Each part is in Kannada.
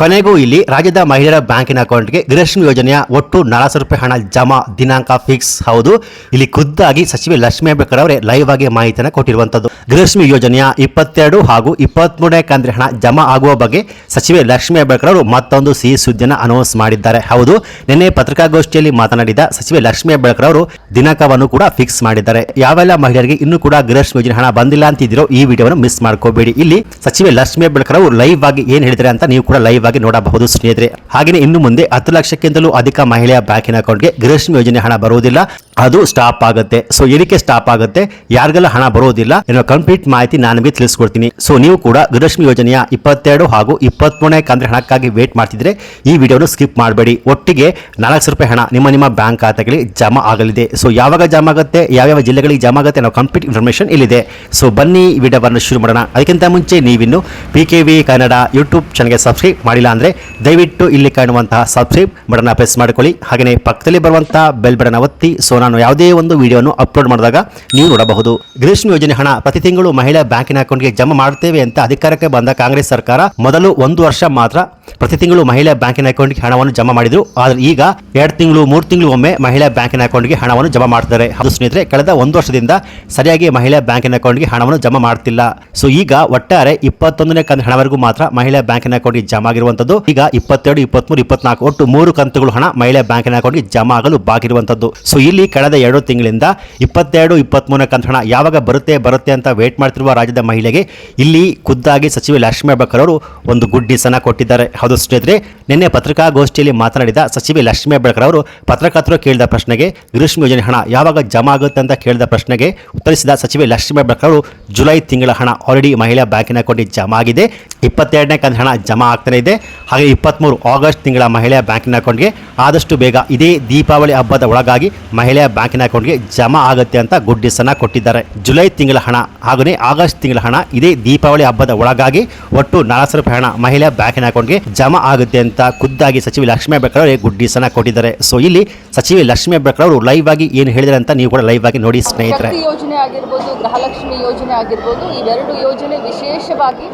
ಕೊನೆಗೂ ಇಲ್ಲಿ ರಾಜ್ಯದ ಮಹಿಳೆಯರ ಬ್ಯಾಂಕಿನ ಅಕೌಂಟ್ಗೆ ಗೃಹಲಕ್ಷ್ಮಿ ಯೋಜನೆಯ ಒಟ್ಟು ನಾಲ್ಕು ಸಾವಿರ ರೂಪಾಯಿ ಹಣ ಜಮಾ ದಿನಾಂಕ ಫಿಕ್ಸ್. ಹೌದು, ಇಲ್ಲಿ ಖುದ್ದಾಗಿ ಸಚಿವೆ ಲಕ್ಷ್ಮೀ ಅಂಬೇಡ್ಕರ್ ಅವರೇ ಲೈವ್ ಆಗಿ ಮಾಹಿತಿಯನ್ನು ಕೊಟ್ಟಿರುವಂತದ್ದು. ಗೃಹಲಕ್ಷ್ಮಿ ಯೋಜನೆಯ ಇಪ್ಪತ್ತೆರಡು ಹಾಗೂ ಇಪ್ಪತ್ಮೂರನೇ ಕಂದ್ರೆ ಹಣ ಜಮಾ ಆಗುವ ಬಗ್ಗೆ ಸಚಿವೆ ಲಕ್ಷ್ಮೀ ಅಂಬೇಡ್ಕರ್ ಅವರು ಮತ್ತೊಂದು ಸಿಹಿ ಸುದ್ದಿಯನ್ನು ಅನೌನ್ಸ್ ಮಾಡಿದ್ದಾರೆ. ಹೌದು, ನಿನ್ನೆ ಪತ್ರಿಕಾಗೋಷ್ಠಿಯಲ್ಲಿ ಮಾತನಾಡಿದ ಸಚಿವೆ ಲಕ್ಷ್ಮೀ ಅಂಬೇಡ್ಕರ್ ಅವರು ದಿನಾಂಕವನ್ನು ಕೂಡ ಫಿಕ್ಸ್ ಮಾಡಿದ್ದಾರೆ. ಯಾವೆಲ್ಲ ಮಹಿಳೆಯರಿಗೆ ಇನ್ನೂ ಕೂಡ ಗೃಹಲಕ್ಷ್ಮಿ ಯೋಜನೆ ಹಣ ಬಂದಿಲ್ಲ ಅಂತಿದ್ದೀರೋ ಈ ವಿಡಿಯೋವನ್ನು ಮಿಸ್ ಮಾಡ್ಕೋಬೇಡಿ. ಇಲ್ಲಿ ಸಚಿವೆ ಲಕ್ಷ್ಮೀ ಅಂಬೇಡ್ಕರ್ ಅವರು ಲೈವ್ ಆಗಿ ಏನು ಹೇಳಿದ್ದಾರೆ ಅಂತ ನೀವು ಕೂಡ ಲೈವ್ ಆಗಿ ನೋಡಬಹುದು ಸ್ನೇಹಿತರೆ. ಹಾಗೆಯೇ ಇನ್ನು ಮುಂದೆ ಹತ್ತು ಲಕ್ಷಕ್ಕಿಂತಲೂ ಅಧಿಕ ಮಹಿಳೆಯ ಬ್ಯಾಂಕಿನ ಅಕೌಂಟ್ಗೆ ಗೃಹಲಕ್ಷ್ಮಿ ಯೋಜನೆ ಹಣ ಬರುವುದಿಲ್ಲ. ಅದು ಸ್ಟಾಪ್ ಆಗುತ್ತೆ. ಸೊ, ಏನಕ್ಕೆ ಸ್ಟಾಪ್ ಆಗುತ್ತೆ? ಯಾರಿಗೆಲ್ಲ ಹಣ ಬರೋದಿಲ್ಲ ಎನ್ನುವ ಕಂಪ್ಲೀಟ್ ಮಾಹಿತಿ ನಾನು ನಿಮಗೆ ತಿಳಿಸ್ಕೊಡ್ತೀನಿ. ಸೊ, ನೀವು ಕೂಡ ಗೃಹಲಕ್ಷ್ಮಿ ಯೋಜನೆಯ ಇಪ್ಪತ್ತೆರಡು ಹಾಗೂ ಇಪ್ಪತ್ಮೂರನೇ ಕಂದ್ರೆ ಹಣಕ್ಕಾಗಿ ವೇಟ್ ಮಾಡ್ತಿದ್ರೆ ಈ ವಿಡಿಯೋನು ಸ್ಕಿಪ್ ಮಾಡಬೇಡಿ. ಒಟ್ಟಿಗೆ ನಾಲ್ಕು ರೂಪಾಯಿ ಹಣ ನಿಮ್ಮ ನಿಮ್ಮ ಬ್ಯಾಂಕ್ ಖಾತೆಗಳಿಗೆ ಜಮಾ ಆಗಲಿದೆ. ಸೊ, ಯಾವಾಗ ಜಮಾ ಆಗುತ್ತೆ, ಯಾವ್ಯಾವ ಜಿಲ್ಲೆಗಳಿಗೆ ಜಮಾ ಆಗುತ್ತೆ ಅನ್ನೋ ಕಂಪ್ಲೀಟ್ ಇನ್ಫಾರ್ಮೇಷನ್ ಇಲ್ಲಿದೆ. ಸೊ, ಬನ್ನಿ ವಿಡಿಯೋವನ್ನು ಶುರು ಮಾಡೋಣ. ಅದಕ್ಕಿಂತ ಮುಂಚೆ ನೀವಿನ್ನು P K V Kannada YouTube ಚಾನಲ್ಗೆ ಸಬ್ಸ್ಕ್ರೈಬ್ ಮಾಡಿಲ್ಲ ಅಂದರೆ ದಯವಿಟ್ಟು ಇಲ್ಲಿ ಕಾಣುವಂತಹ ಸಬ್ಸ್ಕ್ರೈಬ್ ಬಟನ್ನ ಪ್ರೆಸ್ ಮಾಡಿಕೊಳ್ಳಿ. ಹಾಗೆಯೇ ಪಕ್ಕದಲ್ಲಿ ಬರುವಂತಹ ಬೆಲ್ ಬಟನ್ ಒತ್ತಿ. ಸೊ ನಾನು ಯಾವುದೇ ಒಂದು ವಿಡಿಯೋನು ಅಪ್ಲೋಡ್ ಮಾಡಿದಾಗ ನೀವು ನೋಡಬಹುದು. ಗ್ರೀಷ್ಮ ಯೋಜನೆ ಹಣ ಪ್ರತಿ ತಿಂಗಳು ಮಹಿಳಾ ಬ್ಯಾಂಕಿನ ಅಕೌಂಟ್ಗೆ ಜಮಾ ಮಾಡ್ತೇವೆ ಅಂತ ಅಧಿಕಾರಕ್ಕೆ ಬಂದ ಕಾಂಗ್ರೆಸ್ ಸರ್ಕಾರ ಮೊದಲು ಒಂದು ವರ್ಷ ಮಾತ್ರ ಪ್ರತಿ ತಿಂಗಳು ಮಹಿಳಾ ಬ್ಯಾಂಕಿನ ಅಕೌಂಟ್ಗೆ ಹಣವನ್ನು ಜಮಾ ಮಾಡಿದ್ರು. ಆದರೆ ಈಗ ಎರಡು ತಿಂಗಳು, ಮೂರು ತಿಂಗಳು ಒಮ್ಮೆ ಮಹಿಳಾ ಬ್ಯಾಂಕಿನ ಅಕೌಂಟ್ಗೆ ಹಣವನ್ನು ಜಮಾ ಮಾಡ್ತಾರೆ. ಅದು ಸ್ನೇಹಿತರೆ, ಕಳೆದ ಒಂದು ವರ್ಷದಿಂದ ಸರಿಯಾಗಿ ಮಹಿಳಾ ಬ್ಯಾಂಕಿನ ಅಕೌಂಟ್ಗೆ ಹಣವನ್ನು ಜಮಾ ಮಾಡ್ತಿಲ್ಲ. ಸೊ ಈಗ ಒಟ್ಟಾರೆ ಇಪ್ಪತ್ತೊಂದನೇ ಕಂದ ಹಣವರೆಗೂ ಮಾತ್ರ ಮಹಿಳಾ ಬ್ಯಾಂಕಿನ ಅಕೌಂಟ್ಗೆ ಜಮಾ ಆಗಿರುವಂತದ್ದು ಈಗ ಇಪ್ಪತ್ತೆರಡು, ಇಪ್ಪತ್ಮೂರು, ಇಪ್ಪತ್ನಾಲ್ಕು ಒಟ್ಟು ಮೂರು ಕಂತುಗಳು ಹಣ ಮಹಿಳಾ ಬ್ಯಾಂಕಿನ ಅಕೌಂಟ್ಗೆ ಜಮಾ ಆಗಲು ಬಾಕಿ ಇರುವಂತದ್ದು. ಸೊ ಇಲ್ಲಿ ಕಳೆದ ಎರಡು ತಿಂಗಳಿಂದ ಇಪ್ಪತ್ತೆರಡು, ಇಪ್ಪತ್ಮೂರನೇ ಕಂತು ಹಣ ಯಾವಾಗ ಬರುತ್ತೆ ಬರುತ್ತೆ ಅಂತ ವೇಟ್ ಮಾಡ್ತಿರುವ ರಾಜ್ಯದ ಮಹಿಳೆಗೆ ಇಲ್ಲಿ ಖುದ್ದಾಗಿ ಸಚಿವೆ ಲಕ್ಷ್ಮೀ ಹೆಬ್ಬಾಳ್ಕರ್ ಅವರು ಒಂದು ಗುಡ್ ನ್ಯೂಸನ್ನು ಕೊಟ್ಟಿದ್ದಾರೆ. ಹೌದು ಸ್ನೇಹಿತರೆ, ನಿನ್ನೆ ಪತ್ರಿಕಾಗೋಷ್ಠಿಯಲ್ಲಿ ಮಾತನಾಡಿದ ಸಚಿವೆ ಲಕ್ಷ್ಮೀ ಹೆಬ್ಬಾಳ್ಕರ್ ಅವರು ಪತ್ರಕರ್ತರು ಕೇಳಿದ ಪ್ರಶ್ನೆಗೆ ಗ್ರೀಷ್ಮ ಯೋಜನೆ ಹಣ ಯಾವಾಗ ಜಮಾ ಆಗುತ್ತೆ ಅಂತ ಕೇಳಿದ ಪ್ರಶ್ನೆಗೆ ಉತ್ತರಿಸಿದ ಸಚಿವೆ ಲಕ್ಷ್ಮೀ ಹೆಬ್ಬಾಳ್ಕರ್ ಅವರು ಜುಲೈ ತಿಂಗಳ ಹಣ ಆಲ್ರೆಡಿ ಮಹಿಳಾ ಬ್ಯಾಂಕಿನ ಅಕೌಂಟ್ ಜಮಾ ಆಗಿದೆ. ಇಪ್ಪತ್ತೆರಡನೇ ಕಂತು ಹಣ ಜಮಾ ಆಗ್ತಾನೆ ಇದೆ. ಹಾಗೆ ಇಪ್ಪತ್ತ್ಮೂರು ಆಗಸ್ಟ್ ತಿಂಗಳ ಮಹಿಳೆಯ ಬ್ಯಾಂಕಿನ ಅಕೌಂಟ್ಗೆ ಆದಷ್ಟು ಬೇಗ ಇದೇ ದೀಪಾವಳಿ ಹಬ್ಬದ ಒಳಗಾಗಿ ಮಹಿಳೆಯ ಬ್ಯಾಂಕಿನ ಅಕೌಂಟ್ಗೆ ಜಮಾ ಆಗುತ್ತೆ ಅಂತ ಗುಡ್ಡಿಸನ್ನು ಕೊಟ್ಟಿದ್ದಾರೆ. ಜುಲೈ ತಿಂಗಳ ಹಣ ಹಾಗೆಯೇ ಆಗಸ್ಟ್ ತಿಂಗಳ ಹಣ ಇದೇ ದೀಪಾವಳಿ ಹಬ್ಬದ ಒಳಗಾಗಿ ಒಟ್ಟು ನಾಲ್ಕು ರೂಪಾಯಿ ಹಣ ಮಹಿಳೆಯ ಬ್ಯಾಂಕಿನ ಅಕೌಂಟ್ಗೆ ಜಮಾ ಆಗುತ್ತೆ ಅಂತ ಖುದ್ದಾಗಿ ಸಚಿವೆ ಲಕ್ಷ್ಮೀ ಹೆಬ್ಬಾಳ್ಕರ್ ಗುಡ್ಡಿಸನ್ನು ಗುಡ್ ಕೊಟ್ಟಿದ್ದಾರೆ. ಸೊ, ಇಲ್ಲಿ ಸಚಿವೆ ಲಕ್ಷ್ಮೀ ಹೆಬ್ಬಾಳ್ಕರ್ ಅವರು ಲೈವ್ ಆಗಿ ಏನು ಹೇಳಿದ್ದಾರೆ ಅಂತ ನೀವು ಕೂಡ ಲೈವ್ ಆಗಿ ನೋಡಿ ಸ್ನೇಹಿತರೆ. ಯೋಜನೆ ಆಗಿರ್ಬೋದು, ಗೃಹಲಕ್ಷ್ಮಿ ಯೋಜನೆ ಆಗಿರ್ಬೋದು, ಇವೆರಡು ಯೋಜನೆ ವಿಶೇಷವಾಗಿ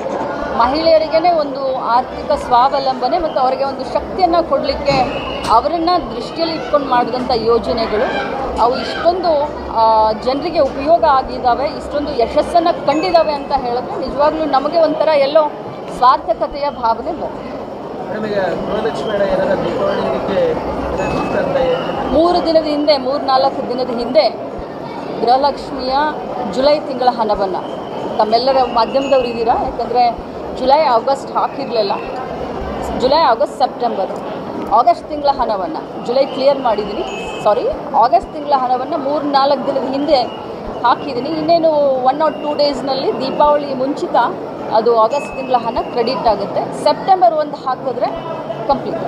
ಮಹಿಳೆಯರಿಗೇ ಒಂದು ಆರ್ಥಿಕ ಸ್ವಾವಲಂಬನೆ ಮತ್ತು ಅವರಿಗೆ ಒಂದು ಶಕ್ತಿಯನ್ನು ಕೊಡಲಿಕ್ಕೆ ಅವರನ್ನು ದೃಷ್ಟಿಯಲ್ಲಿ ಇಟ್ಕೊಂಡು ಮಾಡಿದಂಥ ಯೋಜನೆಗಳು. ಅವು ಇಷ್ಟೊಂದು ಜನರಿಗೆ ಉಪಯೋಗ ಆಗಿದ್ದಾವೆ ಇಷ್ಟೊಂದು ಯಶಸ್ಸನ್ನು ಕಂಡಿದ್ದಾವೆ ಅಂತ ಹೇಳಿದ್ರೆ ನಿಜವಾಗ್ಲೂ ನಮಗೆ ಒಂಥರ ಎಲ್ಲೋ ಸ್ವಾರ್ಥಕತೆಯ ಭಾವನೆ ಬರುತ್ತೆ. ಮೂರು ದಿನದ ಹಿಂದೆ ಮೂರು ನಾಲ್ಕು ದಿನದ ಹಿಂದೆ ಗೃಹಲಕ್ಷ್ಮಿಯ ಜುಲೈ ತಿಂಗಳ ಹಣವನ್ನು ತಮ್ಮೆಲ್ಲರ ಮಾಧ್ಯಮದವ್ರು ಇದ್ದೀರಾ? ಯಾಕಂದರೆ July, August ಹಾಕಿರಲಿಲ್ಲ. July, August, September. August ತಿಂಗಳ ಹಣವನ್ನು ಜುಲೈ ಕ್ಲಿಯರ್ ಮಾಡಿದ್ದೀನಿ ಸಾರಿ ಆಗಸ್ಟ್ ತಿಂಗಳ ಹಣವನ್ನು ಮೂರು ನಾಲ್ಕು ದಿನದ ಹಿಂದೆ ಹಾಕಿದ್ದೀನಿ ಇನ್ನೇನು ಒನ್ ಆರ್ ಟೂ ಡೇಸ್ನಲ್ಲಿ ದೀಪಾವಳಿ ಮುಂಚಿತ ಅದು ಆಗಸ್ಟ್ ತಿಂಗಳ ಹಣ ಕ್ರೆಡಿಟ್ ಆಗುತ್ತೆ. ಸೆಪ್ಟೆಂಬರ್ ಒಂದು ಹಾಕಿದ್ರೆ ಕಂಪ್ಲೀಟ್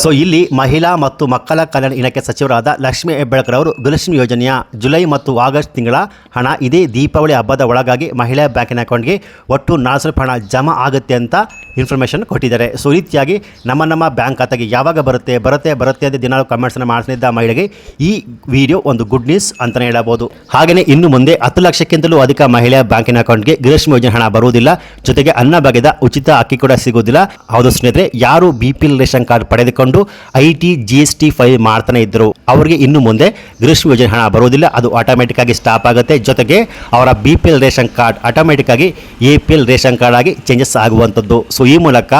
ಸೊ ಇಲ್ಲಿ ಮಹಿಳಾ ಮತ್ತು ಮಕ್ಕಳ ಕಲ್ಯಾಣ ಇಲಾಖೆ ಸಚಿವರಾದ ಲಕ್ಷ್ಮೀ ಅವರು ಗೃಹಲಕ್ಷ್ಮಿ ಯೋಜನೆಯ ಜುಲೈ ಮತ್ತು ಆಗಸ್ಟ್ ತಿಂಗಳ ಹಣ, ಇದೇ ದೀಪಾವಳಿ ಹಬ್ಬದ ಒಳಗಾಗಿ ಮಹಿಳಾ ಬ್ಯಾಂಕಿನ ಅಕೌಂಟ್ಗೆ ಒಟ್ಟು ನಾಲ್ಕು ಸಾವಿರ ಹಣ ಜಮಾ ಆಗುತ್ತೆ ಅಂತ ಇನ್ಫಾರ್ಮೇಷನ್ ಕೊಟ್ಟಿದ್ದಾರೆ. ಸೊ ರೀತಿಯಾಗಿ ನಮ್ಮ ನಮ್ಮ ಬ್ಯಾಂಕ್ ಖಾತೆಗೆ ಯಾವಾಗ ಬರುತ್ತೆ ಬರುತ್ತೆ ಬರುತ್ತೆ ಅಂತ ದಿನಾಲು ಕಮೆಂಟ್ಸನ್ನು ಮಾಡಿಸಿದ್ದ ಮಹಿಳೆಗೆ ಈ ವಿಡಿಯೋ ಒಂದು ಗುಡ್ ನ್ಯೂಸ್ ಅಂತಲೇ ಹೇಳಬಹುದು. ಹಾಗೆಯೇ ಇನ್ನು ಮುಂದೆ ಹತ್ತು ಲಕ್ಷಕ್ಕಿಂತಲೂ ಅಧಿಕ ಮಹಿಳೆಯ ಬ್ಯಾಂಕಿನ ಅಕೌಂಟ್ಗೆ ಗೃಹಲಕ್ಷ್ಮಿ ಯೋಜನೆ ಹಣ ಬರುವುದಿಲ್ಲ. ಜೊತೆಗೆ ಅನ್ನ ಬಗೆದ ಉಚಿತ ಅಕ್ಕಿ ಕೂಡ ಸಿಗುವುದಿಲ್ಲ. ಹೌದು ಸ್ನೇಹಿತರೆ, ಯಾರು ಬಿ ಪಿ ರೇಷನ್ ಕಾರ್ಡ್ ಪಡೆದುಕೊಂಡು I T G S T file ಮಾಡ್ತಾನೆ ಇದ್ದರು ಅವರಿಗೆ ಇನ್ನು ಮುಂದೆ ಗೃಹ ಯೋಜನೆ ಹಣ ಬರುವುದಿಲ್ಲ ಅದು ಆಟೋಮೆಟಿಕ್ ಆಗಿ ಸ್ಟಾಪ್ ಆಗುತ್ತೆ. ಜೊತೆಗೆ ಅವರ B P L ration card automatic ಆಗಿ A P L ration card ಆಗಿ ಚೇಂಜಸ್ ಆಗುವಂಥದ್ದು. ಸೊ ಈ ಮೂಲಕ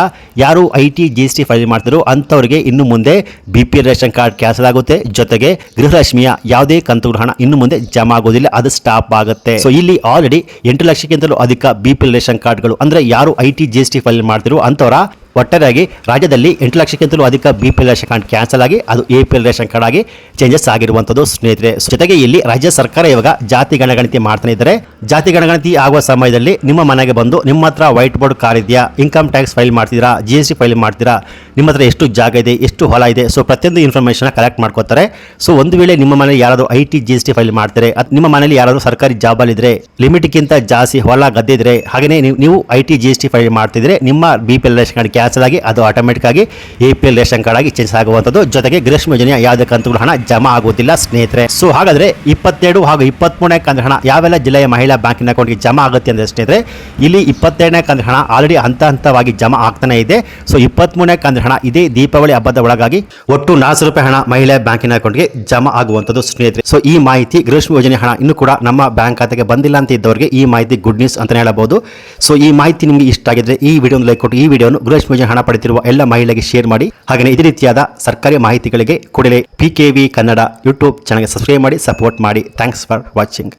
ಯಾರು I T G S T file ಮಾಡ್ತಾರೋ ಅಂಥವರಿಗೆ ಇನ್ನು ಮುಂದೆ B P L ration card cancel ಆಗುತ್ತೆ ಜೊತೆಗೆ ಗೃಹಲಕ್ಷ್ಮಿಯ ಯಾವುದೇ ಕಂತುಗಳ ಹಣ ಇನ್ನು ಮುಂದೆ ಜಮಾ ಆಗೋದಿಲ್ಲ. ಅದು ಸ್ಟಾಪ್ ಆಗುತ್ತೆ. ಸೊ ಇಲ್ಲಿ ಆಲ್ರೆಡಿ ಎಂಟು ಲಕ್ಷಕ್ಕಿಂತಲೂ ಅಧಿಕ ಬಿ ಪಿ ಎಲ್ ರೇಷನ್ ಕಾರ್ಡ್ಗಳು, ಅಂದ್ರೆ ಯಾರು I T G S T file ಮಾಡ್ತಿರೋ ಅಂಥವರ ಒಟ್ಟಾರೆಯಾಗಿ ರಾಜ್ಯದಲ್ಲಿ ಎಂಟು ಲಕ್ಷಕ್ಕಿಂತಲೂ ಅಧಿಕ B P L ration card cancel ಆಗಿ, ಅದು A P L ration card ಆಗಿ ಚೇಂಜಸ್ ಆಗಿರುವಂಥದ್ದು ಸ್ನೇಹಿತರೆ. ಜೊತೆಗೆ ಇಲ್ಲಿ ರಾಜ್ಯ ಸರ್ಕಾರ ಇವಾಗ ಜಾತಿ ಗಣಗಣತಿ ಮಾಡ್ತಾನೆ ಇದ್ದಾರೆ. ಜಾತಿ ಗಣಗಣತಿ ಆಗುವ ಸಮಯದಲ್ಲಿ ನಿಮ್ಮ ಮನೆಗೆ ಬಂದು ನಿಮ್ಮ ಹತ್ರ ವೈಟ್ ಬೋರ್ಡ್ ಕಾರ್ ಇದೆಯಾ ಇನ್ಕಮ್ ಟ್ಯಾಕ್ಸ್ ಫೈಲ್ ಮಾಡ್ತೀರಾ ಜಿ ಎಸ್ ಟಿ ಫೈಲ್ ಮಾಡ್ತೀರಾ ನಿಮ್ಮ ಹತ್ರ ಎಷ್ಟು ಜಾಗ ಇದೆ, ಎಷ್ಟು ಹೊಲ ಇದೆ ಸೊ ಪ್ರತಿಯೊಂದು ಇನ್ಫಾರ್ಮೇಷನ್ ಕಲೆಕ್ಟ್ ಮಾಡ್ಕೋತಾರೆ ಸೊ ಒಂದು ವೇಳೆ ನಿಮ್ಮ ಮನೆಯಲ್ಲಿ ಯಾರಾದರೂ I T G S T file ಮಾಡ್ತಾರೆ ನಿಮ್ಮ ಮನೆಯಲ್ಲಿ ಯಾರಾದರೂ ಸರ್ಕಾರಿ ಜಾಬಲ್ಲಿದ್ರೆ ಲಿಮಿಟ್ಗಿಂತ ಜಾಸ್ತಿ ಹೊಲ ಗದ್ದೆ ಇದ್ರೆ ಹಾಗೆಯೇ ನೀವು ನೀವು I T G S T file ಮಾಡ್ತಿದ್ರೆ ನಿಮ್ಮ B P L ration card cancel ಆಗಿ ಅದು ಆಟೋಮೆಟಿಕ್ ಆಗಿ A P L ration card ಆಗಿ ಚೇಂಜ್ ಆಗುವಂಥದ್ದು. ಜೊತೆಗೆ ಗೃಹಲಕ್ಷ್ಮಿ ಯೋಜನೆಯ ಯಾವುದೇ ಕಂತುಗಳು ಹಣ ಜಮಾ ಆಗುವುದಿಲ್ಲ ಸ್ನೇಹಿತರೆ. ಸೊ ಹಾಗಾದ್ರೆ ಇಪ್ಪತ್ತೆರಡು ಹಾಗೂ ಇಪ್ಪತ್ಮೂರನೇ ಕಂತು ಹಣ ಯಾವೆಲ್ಲ ಜಿಲ್ಲೆಯ ಮಹಿಳಾ ಬ್ಯಾಂಕಿನ ಅಕೌಂಟ್ಗೆ ಜಮಾ ಆಗುತ್ತೆ ಅಂದರೆ ಸ್ನೇಹಿತರೆ, ಇಲ್ಲಿ ಇಪ್ಪತ್ತೆರಡನೇ ಕಂತು ಹಣ ಆಲ್ರೆಡಿ ಹಂತ ಹಂತವಾಗಿ ಜಮಾ ಆಗ್ತಾನೆ ಇದೆ. ಸೊ ಇಪ್ಪತ್ಮೂರನೇ ಕಂತು ಹಣ ಇದೇ ದೀಪಾವಳಿ ಹಬ್ಬದ ಒಳಗಾಗಿ ಒಟ್ಟು ನಾಲ್ಕು ರೂಪಾಯಿ ಹಣ ಮಹಿಳಾ ಬ್ಯಾಂಕಿನ ಅಕೌಂಟ್ಗೆ ಜಮಾ ಆಗುವಂಥದ್ದು ಸ್ನೇಹಿತರೆ. ಸೊ ಈ ಮಾಹಿತಿ ಗೃಹಲಕ್ಷ್ಮಿ ಯೋಜನೆ ಹಣ ಇನ್ನೂ ಕೂಡ ನಮ್ಮ ಬ್ಯಾಂಕ್ ಖಾತೆಗೆ ಬಂದಿಲ್ಲ ಅಂತ ಇದ್ದವರಿಗೆ ಈ ಮಾಹಿತಿ ಗುಡ್ ನ್ಯೂಸ್ ಅಂತ ಹೇಳಬಹುದು. ಸೊ ಈ ಮಾಹಿತಿ ನಿಮಗೆ ಇಷ್ಟ ಆಗಿದ್ರೆ ಈ ವಿಡಿಯೋ ಲೈಕ್ ಕೊಟ್ಟು ಈ ವಿಡಿಯೋನು ಗೃಹಲಕ್ಷ್ಮಿ ಯೋಜನೆ ಹಣ ಪಡೆದಿರುವ ಎಲ್ಲ ಮಹಿಳೆಗೆ ಶೇರ್ ಮಾಡಿ. ಹಾಗೆಯೇ ಇದೇ ರೀತಿಯಾದ ಸರ್ಕಾರಿ ಮಾಹಿತಿಗಳಿಗೆ ಕೂಡಲೇ P K V Kannada YouTube ಚಾನಲ್ಗೆ ಸಬ್ಸ್ಕ್ರೈಬ್ ಮಾಡಿ ಸಪೋರ್ಟ್ ಮಾಡಿ. Thanks for watching